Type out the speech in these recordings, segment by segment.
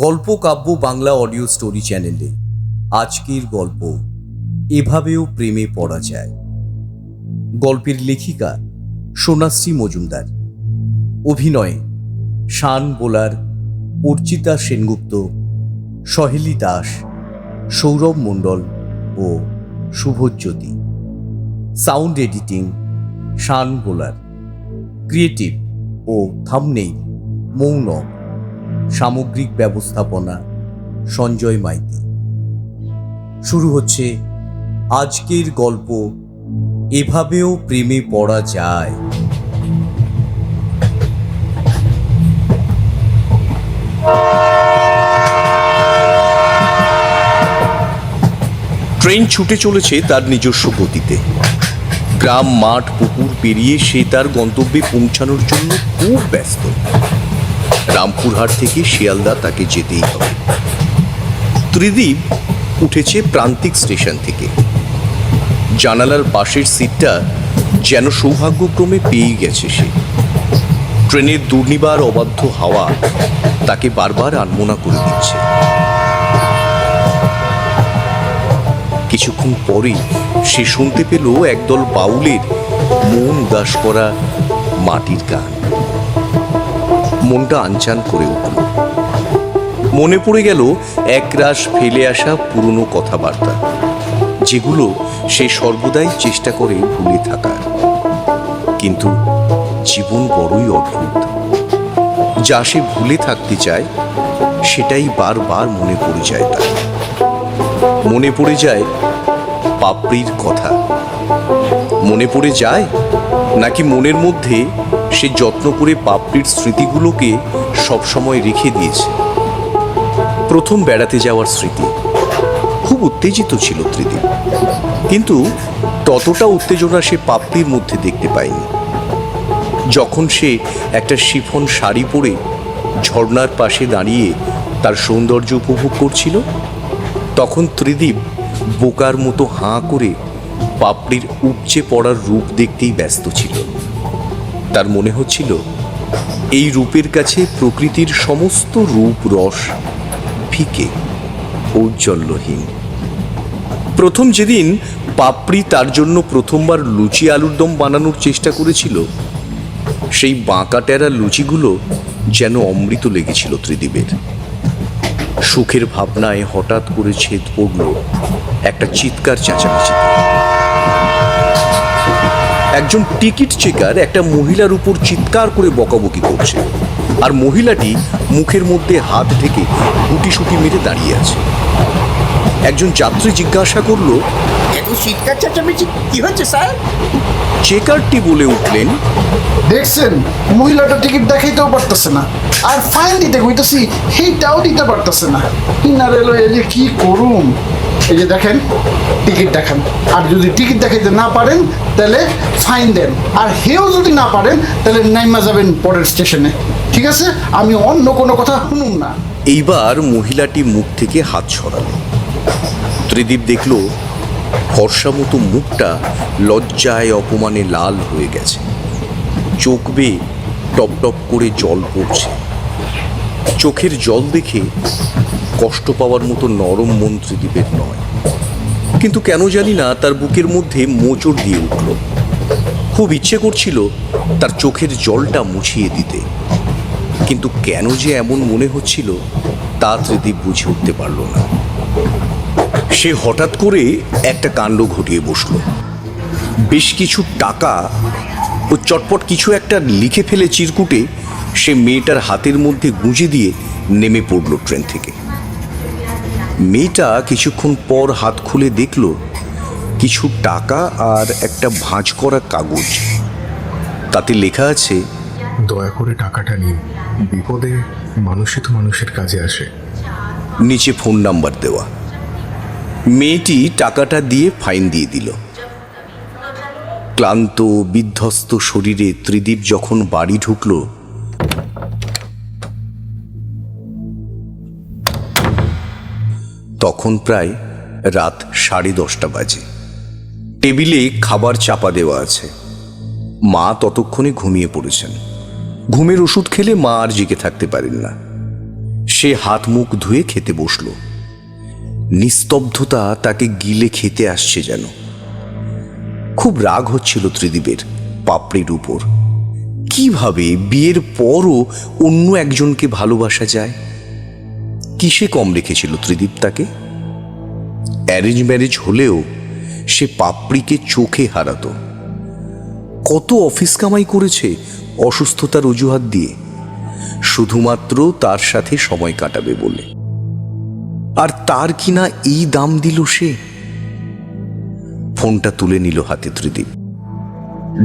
গল্প কাব্য Bangla audio story চ্যানেলে আজকের গল্প, এভাবেও প্রেমে পড়া যায়। গল্পের লেখিকা সোনাশ্রী মজুমদার। অভিনয়ে শান বোলার, অর্চিতা সেনগুপ্ত, সহেলি দাস, সৌরভ মণ্ডল ও Shubhajyoti sound editing Shan Bolar. Creative ও থামনেই মৌনক। সামগ্রিক ব্যবস্থাপনা, সঞ্জয় মাইতি। শুরু হচ্ছে আজকের গল্প, এভাবেও প্রেমে পড়া যায়। ট্রেন ছুটে চলেছে তার নিজস্ব গতিতে। গ্রাম, মাঠ, পুকুর পেরিয়ে সে তার গন্তব্যে পৌঁছানোর জন্য খুব ব্যস্ত। রামপুরহাট থেকে শিয়ালদা তাকে যেতেই হবে। ত্রিদীপ উঠেছে প্রান্তিক স্টেশন থেকে। জানালার পাশের সিটটা যেন সৌভাগ্যক্রমে পেয়ে গেছে সে। ট্রেনের দুর্নিবার অবাধ্য হাওয়া তাকে বারবার আনমনা করে দিচ্ছে। কিছুক্ষণ পরেই সে শুনতে পেল একদল বাউলের মন উদাস করা মাটির গান। মনটা আনচান করে উঠল। মনে পড়ে গেল, একরাশ ফেলে আসা পুরনো কথাবার্তা, যেগুলো সে সর্বদাই চেষ্টা করে ভুলে থাকার। কিন্তু জীবন বড়ই অদ্ভুত যা সে ভুলে থাকতে চায়, সেটাই বারবার মনে পড়ে যায় তার। মনে পড়ে যায় পাপড়ির কথা। মনে পড়ে যায় নাকি মনের মধ্যে সে যত্ন করে পাপড়ির স্মৃতিগুলোকে সবসময় রেখে দিয়েছে। প্রথম বেড়াতে যাওয়ার স্মৃতি। খুব উত্তেজিত ছিল ত্রিদীপ কিন্তু ততটা উত্তেজনা সে পাপড়ির মধ্যে দেখতে পায়নি। যখন সে একটা শিফন শাড়ি পরে ঝর্ণার পাশে দাঁড়িয়ে তার সৌন্দর্য উপভোগ করছিল, তখন ত্রিদীপ বোকার মতো হাঁ করে পাপড়ির উপচে পড়ার রূপ দেখতেই ব্যস্ত ছিল। তার মনে হচ্ছিল, এই রূপের কাছে প্রকৃতির সমস্ত রূপ রস ফিকে, ঔজ্জ্বল্যহীন। প্রথম যেদিন পাপড়ি তার জন্য প্রথমবার লুচি আলুর দম বানানোর চেষ্টা করেছিল, সেই বাঁকা টেরা লুচিগুলো যেন অমৃত লেগেছিল ত্রিদীপের সুখের ভাবনায় হঠাৎ করে ছেদ পড়ল একটা চিৎকার চেঁচামেচি। একজন টিকিট চেকার একটা মহিলার উপর চিৎকার করে বকাবকি করছে। আর মহিলাটি মুখের মধ্যে হাত ঢেকে গুটিসুটি মেরে দাঁড়িয়ে আছে। একজন যাত্রী জিজ্ঞাসা করল এত চিৎকার চেঁচামেচি কি হচ্ছে স্যার? চেকারটি বলে উঠলেন দেখছেন মহিলাটা টিকিট দেখাইতেও পারতেছে না। আর ফাইন দিতে কইতেছি সেইটাও দিতে পারতেছে না। ইনার এলো কি করুম? এই যে দেখেন, টিকিট দেখান। আর যদি টিকিট দেখাইতে না পারেন, তাহলে ফাইন দেন। আর হেও যদি না পারেন, তাহলে নাইমা যাবেন পরের স্টেশনে। ঠিক আছে? আমি অন্য কোনো কথা শুনুন না। এইবার মহিলাটি মুখ থেকে হাত ছড়ালো ত্রিদীপ দেখল ফর্সা মতো মুখটা লজ্জায় অপমানে লাল হয়ে গেছে। চোখ বেয়ে টপ টপ করে জল পড়ছে। চোখের জল দেখে কষ্ট পাওয়ার মতো নরম মন ত্রিদীপের নয়। কিন্তু কেন জানি না তার বুকের মধ্যে মোচড় দিয়ে উঠল। খুব ইচ্ছে করছিল তার চোখের জলটা মুছিয়ে দিতে। কিন্তু কেন যে এমন মনে হচ্ছিল তা ত্রিদীপ বুঝে উঠতে পারল না। সে হঠাৎ করে একটা কাণ্ড ঘটিয়ে বসল। বেশ কিছু টাকা ও চটপট কিছু একটা লিখে ফেলে চিরকুটে সে মেয়েটার হাতের মধ্যে গুঁজে দিয়ে নেমে পড়ল ট্রেন থেকে। মেয়েটা কিছুক্ষণ পর হাত খুলে দেখল কিছু টাকা আর একটা ভাঁজ করা কাগজ। তাতে লেখা আছে দয়া করে টাকাটা নিন। বিপদে মানুষই তো মানুষের কাজে আসে। নিচে ফোন নাম্বার দেওয়া। মেয়েটি টাকাটা দিয়ে ফাইন দিয়ে দিল। ক্লান্ত বিধ্বস্ত শরীরে ত্রিদীপ যখন বাড়ি ঢুকল তখন প্রায় রাত সাড়ে দশটা বাজে। টেবিলে খাবার চাপা দেওয়া আছে। মা ততক্ষণে ঘুমিয়ে পড়েছেন। ঘুমের ওষুধ খেলে মা আর জেগে থাকতে পারেন না। সে হাত মুখ ধুয়ে খেতে বসল। নিস্তব্ধতা তাকে গিলে খেতে আসছে যেন। খুব রাগ হচ্ছিল ত্রিদীপের পাপড়ির উপর। কীভাবে বিয়ের পরও অন্য একজনকে ভালোবাসা যায়? কিসে কম রেখেছিল ত্রিদীপ তাকে অ্যারেঞ্জ ম্যারেজ হলেও সে পাপড়িকে চোখে হারাত। কত অফিস কামাই করেছে অসুস্থতার অজুহাত দিয়ে। শুধুমাত্র তার সাথে সময় কাটাবে বলে। আর তার কিনা এই দাম দিল সে? ফোনটা তুলে নিল হাতে ত্রিদীপ।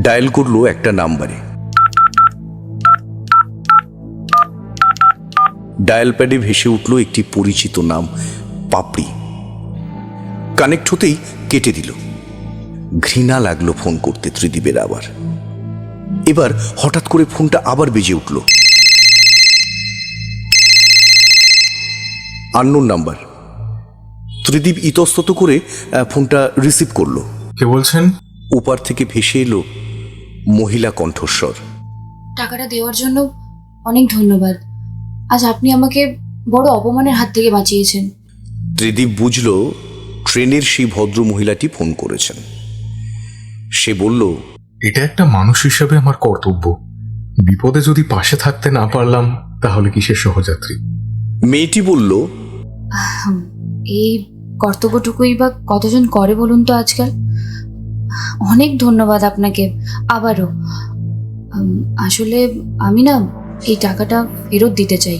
ডায়াল করল একটা নাম্বারে। ডায়াল প্যাডে ভেসে উঠল একটি পরিচিত নাম পাপড়ি। কানেক্ট হতেই কেটে দিল। ঘৃণা লাগল ফোন করতে ত্রিদীপের আবার। এবার হঠাৎ করে ফোনটা আবার বেজে উঠল। Unknown number. ত্রিদীপ ইতস্তত করে আহ, ফোনটা রিসিভ করল। কে বলছেন? ওপার থেকে ভেসে এলো মহিলা কণ্ঠস্বর। টাকাটা দেওয়ার জন্য অনেক ধন্যবাদ। আজ আপনি আমাকে বড় অপমানের হাত থেকে বাঁচিয়েছেন। ত্রিদীপ বুঝল ট্রেনের সেই ভদ্র মহিলাটি ফোন করেছেন। সে বলল এটা একটা মানুষ হিসেবে আমার কর্তব্য। বিপদে যদি পাশে থাকতে না পারলাম তাহলে কিসের সহযাত্রী? মেয়েটি বলল এই কর্তব্যটুকুই বা কতজন করে বলুন তো আজকাল? অনেক ধন্যবাদ আপনাকে। আবারও আসলে আমি না এই টাকাটা ফেরত দিতে চাই।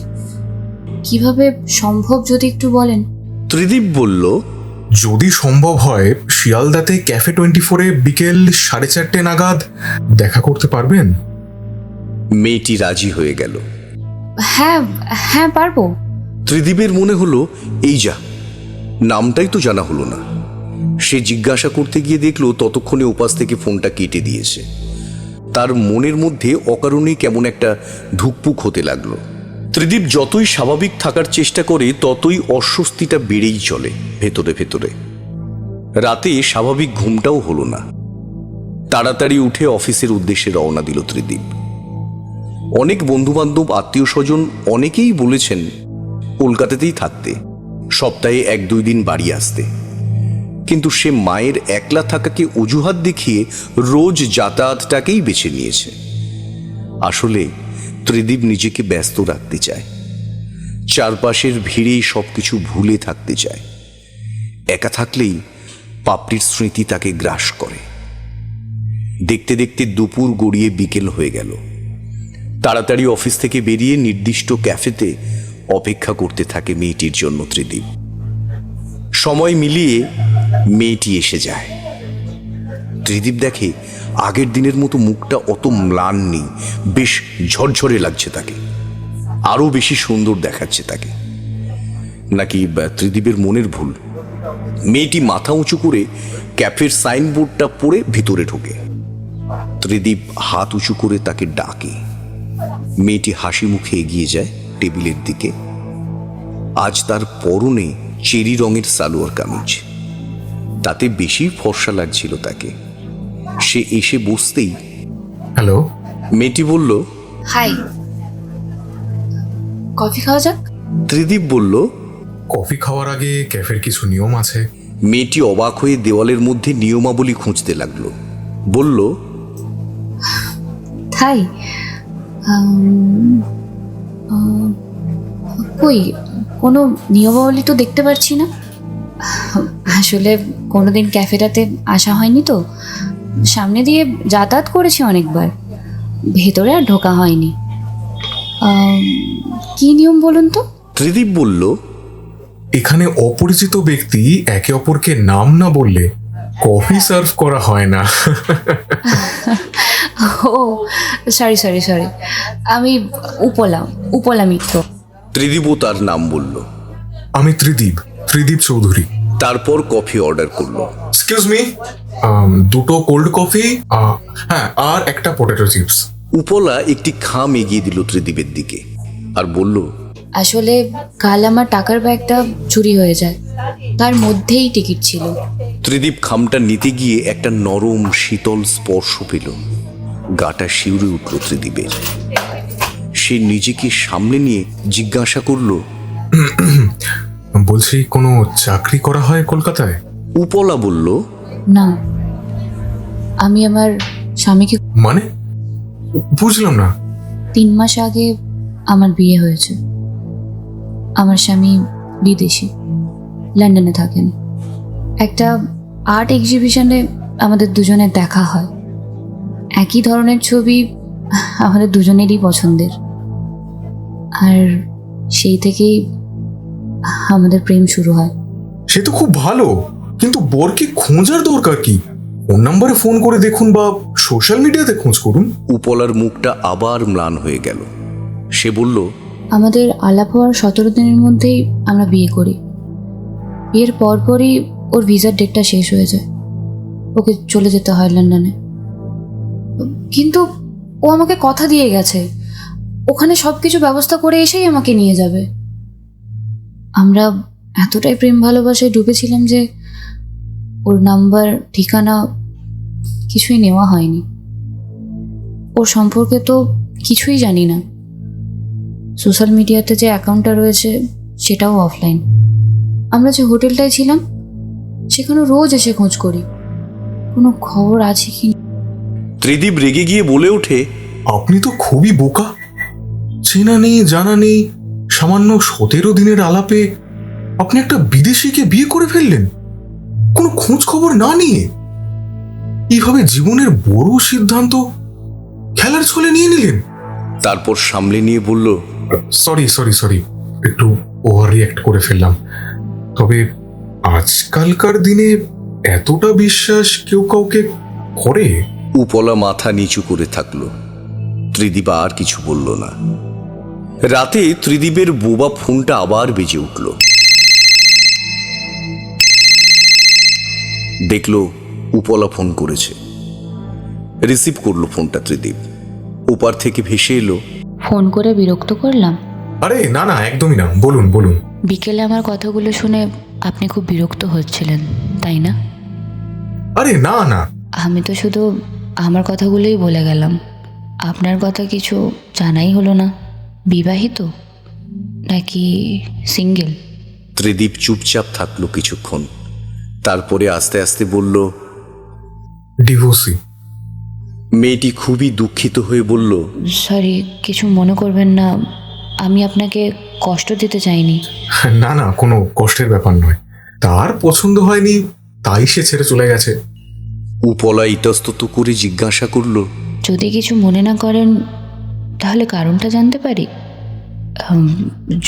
কীভাবে সম্ভব যদি একটু বলেন? ত্রিদীপ বলল যদি সম্ভব হয় শিয়ালদাতে ক্যাফে টোয়েন্টি ফোরে বিকেল সাড়ে চারটে নাগাদ দেখা করতে পারবেন? মেয়েটি রাজি হয়ে গেল। হ্যাঁ হ্যাঁ পারব। ত্রিদীপের মনে হলো এই যা নামটাই তো জানা হলো না। সে জিজ্ঞাসা করতে গিয়ে দেখল ততক্ষণে উপাস থেকে ফোনটা কেটে দিয়েছে। তার মনের মধ্যে অকারণেই কেমন একটা ধুকপুক হতে লাগল। ত্রিদীপ যতই স্বাভাবিক থাকার চেষ্টা করে, ততই অস্বস্তিটা বেড়েই চলে, ভেতরে ভেতরে। রাতে স্বাভাবিক ঘুমটাও হলো না। তাড়াতাড়ি উঠে অফিসের উদ্দেশ্যে রওনা দিল ত্রিদীপ। অনেক বন্ধুবান্ধব আত্মীয় স্বজন অনেকেই বলেছেন, কলকাতাতেই থাকতে, সপ্তাহে এক দুই দিন বাড়ি আসতে। কিন্তু সে মায়ের একলা থাকাকে অজুহাত দেখিয়ে রোজ যাতায়াতটাকেই বেছে নিয়েছে। আসলে ত্রিদীপ নিজেকে ব্যস্ত রাখতে চায়। চারপাশের ভিড়ে সবকিছু ভুলে থাকতে চায়। একা থাকলেই পাপড়ির স্মৃতি তাকে গ্রাস করে। দেখতে দেখতে দুপুর গড়িয়ে বিকেল হয়ে গেল। তাড়াতাড়ি অফিস থেকে বেরিয়ে নির্দিষ্ট ক্যাফেতে অপেক্ষা করতে থাকে মেয়েটির জন্য ত্রিদীপ। সময় মিলিয়ে মেয়েটি এসে যায়। ত্রিদীপ দেখে আগের দিনের মতো মুখটা অত ম্লান নেই, বেশ ঝরঝরে লাগছে তাকে। আরও বেশি সুন্দর দেখাচ্ছে তাকে। নাকি ত্রিদীপের মনের ভুল? মেয়েটি মাথা উঁচু করে ক্যাফের সাইনবোর্ডটা পড়ে ভিতরে ঢোকে। ত্রিদীপ হাত উঁচু করে তাকে ডাকে। মেয়েটি হাসি মুখে এগিয়ে যায় টেবিলের দিকে। আজ তার পরনে চেরি রঙের সালোয়ার কামিজ। তাতে বেশি ফর্সা লাগছিল তাকে। সে এসে বসতেই হ্যালো? মেয়েটি বলল হাই। কফি খাওয়া যাক? ত্রিদীপ বলল কফি খাওয়ার আগে ক্যাফের কিছু নিয়ম আছে। মেয়েটি অবাক হয়ে দেওয়ালের মধ্যে নিয়মাবলী খুঁজতে লাগল। বলল তাই কই? কোনো নিয়মাবলী তো দেখতে পারছি না। আসলে কোনোদিন ক্যাফেটাতে আসা হয়নি তো। সামনে দিয়ে যাতায়াত করেছি অনেকবার। ভেতরে আর ঢোকা হয়নি। কি নিয়ম বলুন তো? ত্রিদীপ বলল এখানে অপরিচিত ব্যক্তি একে অপরকে নাম না বললে কফি সার্ভ করা হয় না। ও সরি সরি সরি। আমি উপলা উপলা মিত্র। ত্রিদীপও তার নাম বলল। আমি ত্রিদীপ। ত্রিদীপ চৌধুরী। তারপর কফি অর্ডার করল। এক্সকিউজ মি দুটো কোল্ড কফি হ্যাঁ আর একটা পটেটো চিপস। উপলা একটি খাম এগিয়ে দিল ত্রিদীপের দিকে আর বলল আসলে কাল আমার টাকার ব্যাগটা চুরি হয়ে যায়। তার মধ্যেই টিকিট ছিল। ত্রিদীপ খামটা নিতে গিয়ে একটা নরম শীতল স্পর্শ পেল। গাটা শিউরে উঠল ত্রিদীপের। সে নিজেকে সামনে নিয়ে জিজ্ঞাসা করল বলছি কোনো চাকরি করা হয় কলকাতায়? উপলা বলল না। আমি আমার স্বামীকে মানে? বুঝলাম না। তিন মাস আগে আমার বিয়ে হয়েছে। আমার স্বামী বিদেশি লন্ডনে থাকেন। একটা আর্ট এক্সিবিশনে আমাদের দুজনের দেখা হয়। একই ধরনের ছবি আমাদের দুজনেরই পছন্দের। আর সেই থেকেই আমাদের প্রেম শুরু হয়। সে তো খুব ভালো কিন্তু বরকে খোঁজার দরকার কি? ফোন নাম্বারে ফোন করে দেখুন বা সোশ্যাল মিডিয়াতে খোঁজ করুন। উপলার মুখটা আবার ম্লান হয়ে গেল। সে বলল আমাদের আলাপ হওয়ার সতেরো দিনের মধ্যেই আমরা বিয়ে করি। বিয়ের পরপরই ওর ভিসার ডেটটা শেষ হয়ে যায়। ওকে চলে যেতে হয় লন্ডনে। কিন্তু ও আমাকে কথা দিয়ে গেছে। ওখানে সব কিছু ব্যবস্থা করে এসেই আমাকে নিয়ে যাবে। আমরা এতটাই প্রেম ভালোবাসায় ডুবেছিলাম যে ওর নাম্বার ঠিকানা কিছুই নেওয়া হয়নি। ওর সম্পর্কে তো কিছুই জানি না। সোশ্যাল মিডিয়াতে যে অ্যাকাউন্টটা রয়েছে সেটাও অফলাইন। আমরা যে হোটেলটায় ছিলাম সেখানে রোজ এসে খোঁজ করি। কোনো খবর আছে কি ত্রিদীপ রেগে গিয়ে বলে ওঠে আপনি তো খুবই বোকা। চেনা নেই জানা নেই সামান্য সতেরো দিনের আলাপে আপনি একটা বিদেশিকে বিয়ে করে ফেললেন? কোনো খোঁজ খবর না নিয়ে? এইভাবে জীবনের বড় সিদ্ধান্ত খেলার ছলে নিয়ে নিলেন? তারপর সামলে নিয়ে বলল সরি সরি সরি একটু ওভার রিয়াক্ট করে ফেললাম। তবে আজকালকার দিনে এতটা বিশ্বাস কেউ কাউকে করে? উপলা মাথা নিচু করে থাকল। ত্রিদীপ আর কিছু বলল না। রাতে ত্রিদীপের বোবা ফোনটা আবার বেজে উঠল। দেখল উপলা ফোন করেছে। রিসিভ করল ফোনটা ত্রিদীপ। ওপার থেকে ভেসে এলো। ফোন করে বিরক্ত করলাম। আরে না না একদমই না। বলুন বলুন। বিকেলে আমার কথাগুলো শুনে আপনি খুব বিরক্ত হচ্ছিলেন তাই না? আরে না না। আমি তো শুধু আমার কথাগুলোই বলে গেলাম। আপনার কথা কিছু জানাই হলো না। বিবাহিত নাকি সিঙ্গেল? ত্রিদীপ চুপচাপ থাকল কিছুক্ষণ। তারপরে আস্তে আস্তে বলল ডিভোর্সি। মেয়েটি খুবই দুঃখিত হয়ে বলল সরি কিছু মনে করবেন না আমি আপনাকে কষ্ট দিতে চাইনি। না না কোনো কষ্টের ব্যাপার নয়। তার পছন্দ হয়নি তাই সে ছেড়ে চলে গেছে। উপলা ইতস্তত করে জিজ্ঞাসা করল যদি কিছু মনে না করেন তাহলে কারণটা জানতে পারি?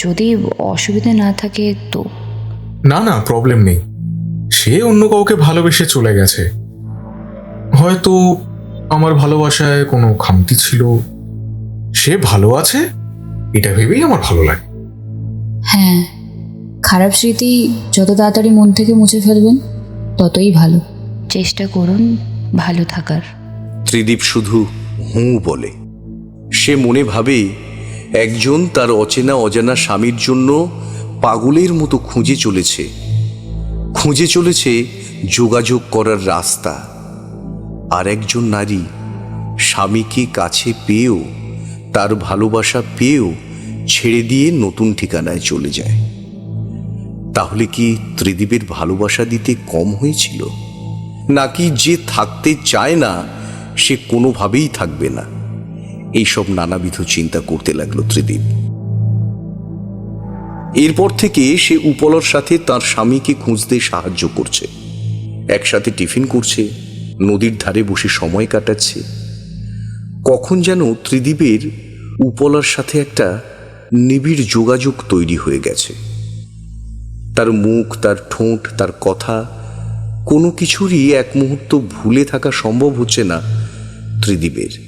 যদি অসুবিধা না থাকে তো? না না প্রবলেম নেই। সে অন্য কাউকে ভালোবেসে চলে গেছে। হয়তো আমার ভালোবাসায় কোনো খামতি ছিল। সে ভালো আছে এটা ভেবেই আমার ভালো লাগে। হ্যাঁ খারাপ স্মৃতি যত তাড়াতাড়ি মন থেকে মুছে ফেলবেন ততই ভালো। চেষ্টা করুন ভালো থাকার। ত্রিদীপ শুধু হুঁ বলে। সে মনে ভাবে, একজন তার অচেনা অজানা স্বামীর জন্য পাগলের মতো খুঁজে চলেছে। খুঁজে চলেছে যোগাযোগ করার রাস্তা। আর একজন নারী স্বামীকে কাছে পেয়েও, তার ভালোবাসা পেয়েও ছেড়ে দিয়ে নতুন ঠিকানায় চলে যায়। তাহলে কি ত্রিদীপের ভালোবাসা দিতে কম হয়েছিল? নাকি যে থাকতে চায় না, সে কোনোভাবেই থাকবে না? এইসব নানাবিধ চিন্তা করতে লাগল ত্রিদীপ এরপর থেকে সে উপলর সাথে তার স্বামীকে খুঁজতে সাহায্য করছে। একসাথে টিফিন করছে, নদীর ধারে বসে সময় কাটাচ্ছে। কখন যেন ত্রিদীপের উপলার সাথে একটা নিবিড় যোগাযোগ তৈরি হয়ে গেছে। তার মুখ, তার ঠোঁট, তার কথা কোনো কিছুরই এক মুহূর্ত ভুলে থাকা সম্ভব হচ্ছে না ত্রিদীপের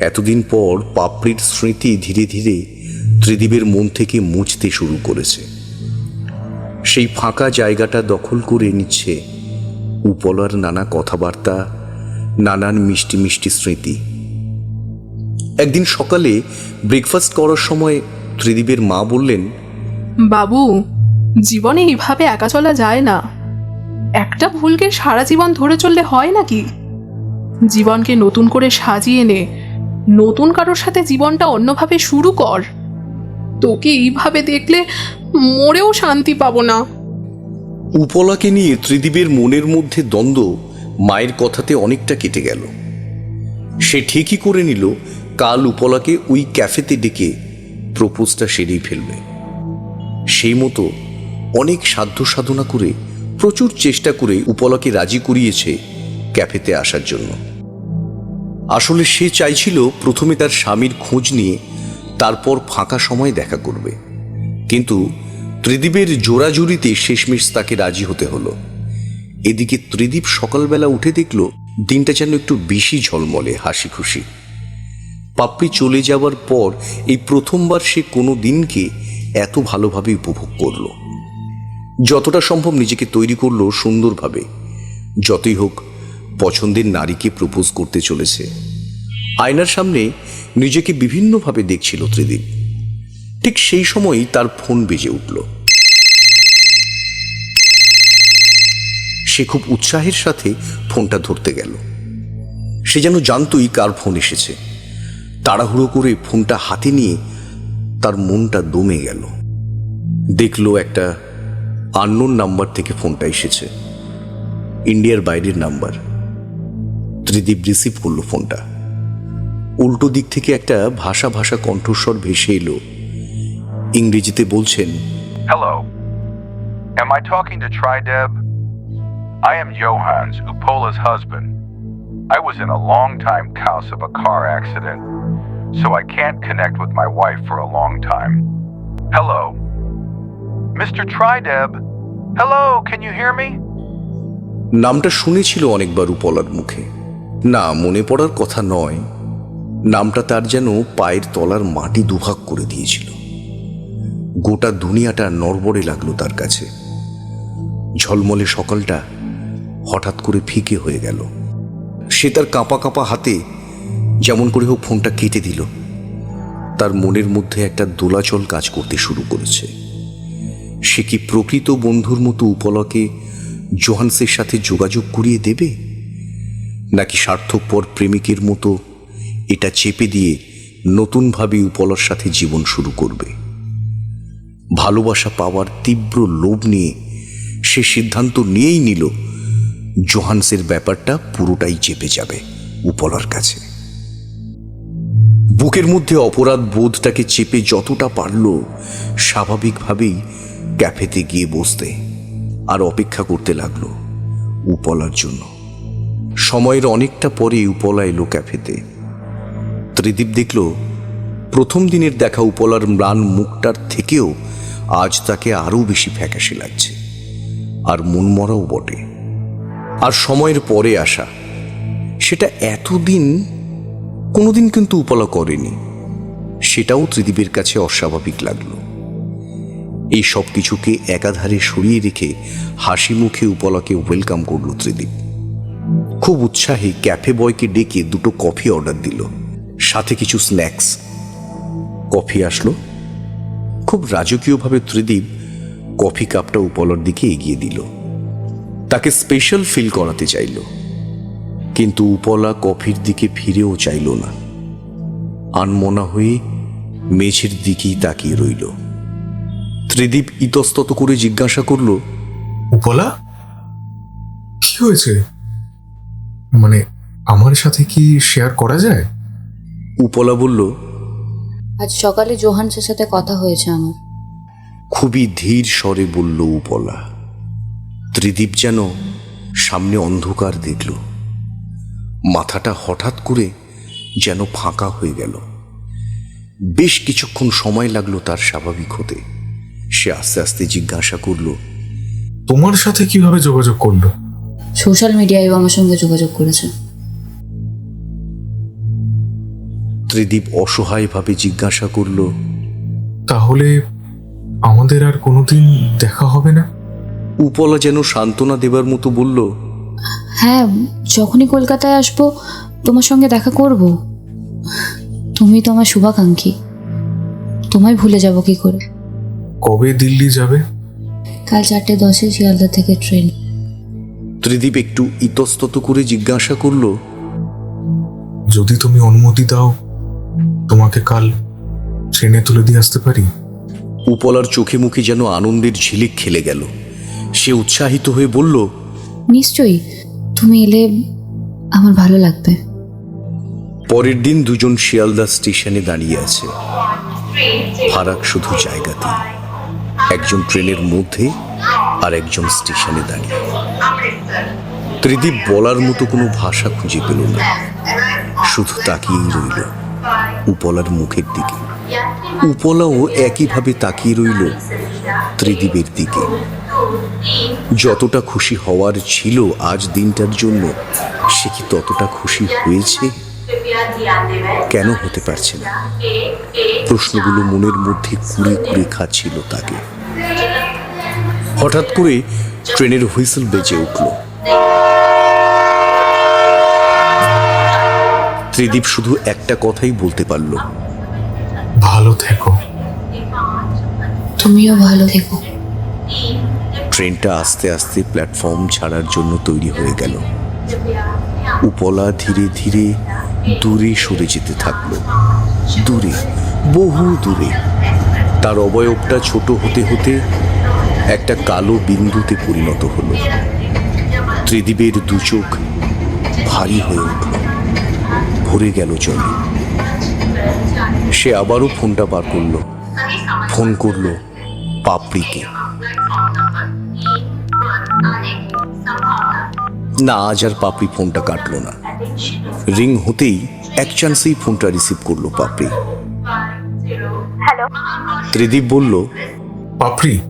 এতদিন পর পাপড়ির স্মৃতি ধীরে ধীরে ত্রিদীপের মন থেকে মুছতে শুরু করেছে। সেই ফাঁকা জায়গাটা দখল করে নিচ্ছে উপলার নানা কথাবার্তা, নানান মিষ্টি মিষ্টি স্মৃতি। একদিন সকালে ব্রেকফাস্ট করার সময় ত্রিদীপের মা বললেন, বাবু, জীবনে এইভাবে একা চলা যায় না। একটা ভুলকে সারা জীবন ধরে চললে হয় নাকি? জীবনকে নতুন করে সাজিয়ে নে নতুন কারোর সাথে জীবনটা অন্যভাবে শুরু কর। তোকে এইভাবে দেখলে মরেও শান্তি পাবো না। উপলাকে নিয়ে ত্রিদীপের মনের মধ্যে দ্বন্দ্ব মায়ের কথাতে অনেকটা কেটে গেল। সে ঠিকই করে নিল, কাল উপলাকে ওই ক্যাফেতে ডেকে প্রপোজটা সেরেই ফেলবে। সেই মতো অনেক সাধ্য সাধনা করে প্রচুর চেষ্টা করে উপলাকে রাজি করিয়েছে ক্যাফেতে আসার জন্য। আসলে সে চাইছিল প্রথমে তার স্বামীর খোঁজ নিয়ে তারপর ফাঁকা সময় দেখা করবে। কিন্তু ত্রিদীপের জোড়াজুড়িতে শেষমেশ তাকে রাজি হতে হলো। এদিকে ত্রিদীপ সকালবেলা উঠে দেখল দিনটা যেন একটু বেশি ঝলমলে হাসি খুশি পাপড়ি চলে যাওয়ার পর এই প্রথমবার সে কোনো দিনকে এত ভালোভাবে উপভোগ করল। যতটা সম্ভব নিজেকে তৈরি করল সুন্দরভাবে। যতই হোক পছন্দের নারীকে প্রপোজ করতে চলেছে। আয়নার সামনে নিজেকে বিভিন্নভাবে দেখছিল ত্রিদীপ ঠিক সেই সময়ই তার ফোন বেজে উঠল। সে খুব উৎসাহের সাথে ফোনটা ধরতে গেল। সে যেন জানতই কার ফোন এসেছে। তাড়াহুড়ো করে ফোনটা হাতে নিয়ে তার মনটা দমে গেল। দেখল একটা আননোন নাম্বার থেকে ফোনটা এসেছে। ইন্ডিয়ার বাইরের নাম্বার। ত্রিদীপ রিসিভ করল ফোনটা উল্টো দিক থেকে একটা ভাষা ভাষা কণ্ঠস্বর ভেসে এলো ইংরেজিতে বলছেন Hello. Am I talking to Trideb? I am Johans, Upola's husband. I was in a long time cause of a car accident, so I can't connect with my wife for a long time. Hello. Mr. Trideb? Hello, can you hear me? নামটা শুনেছিল অনেকবার উপলার মুখে না, মনে পড়ার কথা নয়। নামটা তার যেন পায়ের তলার মাটি দুভাগ করে দিয়েছিল। গোটা দুনিয়াটা নড়বড়ে লাগল তার কাছে। ঝলমলে সকালটা হঠাৎ করে ফিকে হয়ে গেল। সে তার কাঁপা কাঁপা হাতে যেমন করে হোক ফোনটা কেটে দিল। তার মনের মধ্যে একটা দোলাচল কাজ করতে শুরু করেছে। সে কি প্রকৃত বন্ধুর মতো উপলকে জোহান্সের সাথে যোগাযোগ করিয়ে দেবে? নাকি স্বার্থপর প্রেমিকের মতো এটা চেপে দিয়ে নতুনভাবে উপলার সাথে জীবন শুরু করবে। ভালোবাসা পাওয়ার তীব্র লোভ নিয়ে সে সিদ্ধান্ত নিয়েই নিল, জোহান্সের ব্যাপারটা পুরোটাই চেপে যাবে উপলার কাছে। বুকের মধ্যে অপরাধ বোধটাকে চেপে যতটা পারল স্বাভাবিকভাবেই ক্যাফেতে গিয়ে বসতে আর অপেক্ষা করতে লাগল উপলার জন্য। সময়ের অনেকটা পরে উপলা এলো ক্যাফেতে ত্রিদীপ দেখল, প্রথম দিনের দেখা উপলার ম্লান মুখটার থেকেও আজ তাকে আরও বেশি ফ্যাকাশে লাগছে, আর মনমরাও বটে। আর সময়ের পরে আসা, সেটা এতদিন কোনোদিন কিন্তু উপলা করেনি। সেটাও ত্রিদীপের কাছে অস্বাভাবিক লাগল। এই সব কিছুকে একাধারে সরিয়ে রেখে হাসি মুখে উপলাকে ওয়েলকাম করল ত্রিদীপ। খুব উৎসাহে ক্যাফে বয়কে ডেকে দুটো কফি অর্ডার দিল। সাথে কিছু স্ন্যাক্স। কফি আসলো। খুব রাজকীয়ভাবে ত্রিদীপ কফি কাপটা উপলার দিকে এগিয়ে দিল। তাকে স্পেশাল ফিল করাতে চাইল। কিন্তু উপলা কফির দিকে ফিরেও চাইল না। আনমনা হয়ে মেঝের দিকেই তাকিয়ে রইল। ত্রিদীপ ইতস্তত করে জিজ্ঞাসা করল, উপলা? কি হয়েছে? মানে আমার সাথে কি শেয়ার করা যায়? উপলা বলল আজ সকালে জোহানসের সাথে কথা হয়েছে আমার। খুবই ধীর স্বরে বলল উপলা। ত্রিদীপ যেন সামনে অন্ধকার দেখল। মাথাটা হঠাৎ করে যেন ফাঁকা হয়ে গেল। বেশ কিছুক্ষণ সময় লাগল তার স্বাভাবিক হতে। সে আস্তে আস্তে জিজ্ঞাসা করল তোমার সাথে কীভাবে যোগাযোগ করল? সোশ্যাল মিডিয়ায় আমার সঙ্গে যোগাযোগ করেছে। ত্রিদীপ অসহায়ভাবে জিজ্ঞাসা করল তাহলে আমাদের আর কোনোদিন দেখা হবে না? উপলা যেন সান্ত্বনা দেবার মতো বলল হ্যাঁ যখনই কলকাতায় আসব তোমার সঙ্গে দেখা করব। তুমি তো আমার শুভাকাঙ্ক্ষী। তোমায় ভুলে যাব কি করে? কবে দিল্লি যাবে? কাল চারটে দশে শিয়ালদা থেকে ট্রেন। ত্রিদীপ একটু ইতস্তত করে জিজ্ঞাসা করল যদি তুমি অনুমতি দাও তোমাকে কাল ট্রেনে তুলে দিয়ে আসতে পারি? উপলার চোখে মুখে যেন আনন্দের ঝিলিক খেলে গেল। সে উৎসাহিত হয়ে বলল নিশ্চয়ই তুমি এলে আমার ভালো লাগবে। পরের দিন দুজন শিয়ালদা স্টেশনে দাঁড়িয়ে আছে। ফারাক শুধু জায়গাতে একজন ট্রেনের মধ্যে আর একজন স্টেশনে দাঁড়িয়ে। ত্রিদীপ বলার মতো কোনো ভাষা খুঁজে পেল না। শুধু তাকিয়েই রইল, উপলার মুখের দিকে। উপলাও একইভাবে তাকিয়ে রইল ত্রিদীপের দিকে। যতটা খুশি হওয়ার ছিল আজ দিনটার জন্য, সে কি ততটা খুশি হয়েছে? কেন হতে পারছে না? প্রশ্নগুলো মনের মধ্যে কুড়ে কুড়ে খাচ্ছিল তাকে। হঠাৎ করে ট্রেনের হুইসেল বেজে উঠল। ত্রিদীপ শুধু একটা কথাই বলতে পারল। ভালো থেকো। তুমিও ভালো থেকো। ট্রেনটা আস্তে আস্তে প্ল্যাটফর্ম ছাড়ার জন্য তৈরি হয়ে গেল। উপলা ধীরে ধীরে দূরে সরে যেতে থাকল। দূরে বহু দূরে। তার অবয়বটা ছোট হতে হতে একটা কালো বিন্দুতে পরিণত হলো। ত্রিদীপের দু চোখ ভারী হয়ে উঠল। ভরে গেল জলে। সে আবারও ফোনটা বার করল। ফোন করল পাপড়িকে। না, আজ আর পাপড়ি ফোনটা কাটলো না। রিং হতেই এক চান্সেই ফোনটা রিসিভ করল পাপড়ি। ত্রিদীপ বলল, পাপড়ি,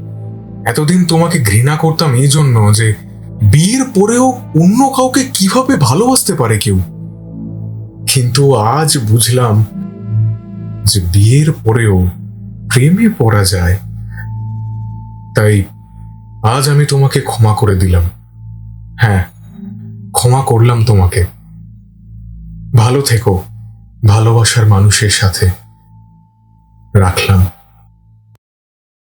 এতদিন তোমাকে ঘৃণা করতাম এই জন্য যে পরেও অন্য কাউকে কীভাবে ভালোবাসতে পারে কেউ? কিন্তু আজ বুঝলাম যে বিয়ের পরেও প্রেমে পড়া যায়। তাই আজ আমি তোমাকে ক্ষমা করে দিলাম। হ্যাঁ ক্ষমা করলাম তোমাকে। ভালো থেকো, ভালোবাসার মানুষের সাথে। রাখলাম।